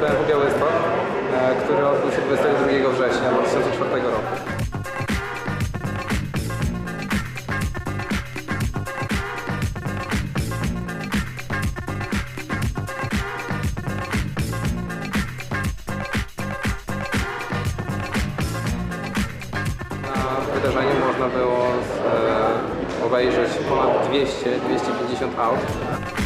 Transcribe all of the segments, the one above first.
BMW Białystok, e, który odbył się 22 września 2004 roku. Na wydarzeniu można było e, obejrzeć ponad 200-250 aut.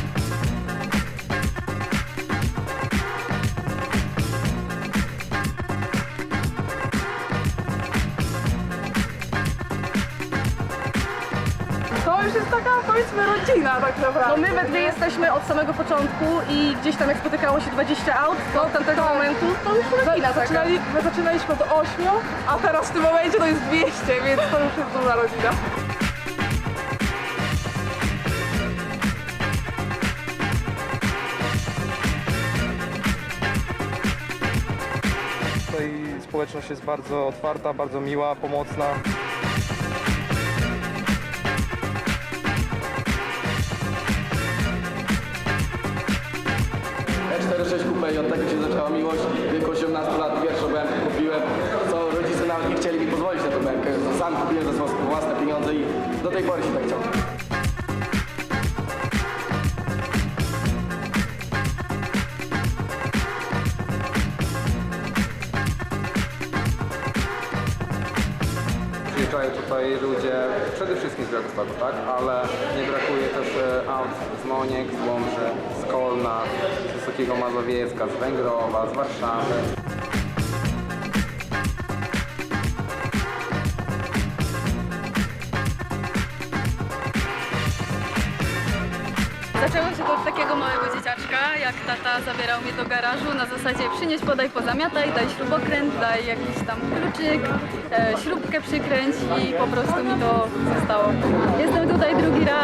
Jest taka, powiedzmy, rodzina tak naprawdę. No my we dwie jesteśmy od samego początku i gdzieś tam jak spotykało się 20 aut, to od tamtego momentu to już rodzina taka. Zaczynali, my zaczynaliśmy od 8, a teraz w tym momencie to jest 200, więc to już jest duża rodzina. Tutaj społeczność jest bardzo otwarta, bardzo miła, pomocna. E46 Coupe i od tego się zaczęła miłość. W wieku 18 lat pierwszą BMK kupiłem, co rodzice nawet nie chcieli mi pozwolić na tę. To Sam kupiłem swoje własne pieniądze i do tej pory się tak ciągnie. Przyjeżdżają tutaj ludzie przede wszystkim z Białegostoku, tak? Ale nie brakuje też e, aut z Moniek, z Łomży, z Kolna, Wysokiego Mazowiecka, z Węgrowa, z Warszawy. Zaczęło się to od takiego małego dzieciaczka, jak tata zabierał mnie do garażu na zasadzie przynieś, podaj, pozamiataj, daj śrubokręt, daj jakiś tam kluczyk, e, śrubkę przykręć i po prostu mi to zostało. Jestem tutaj drugi raz,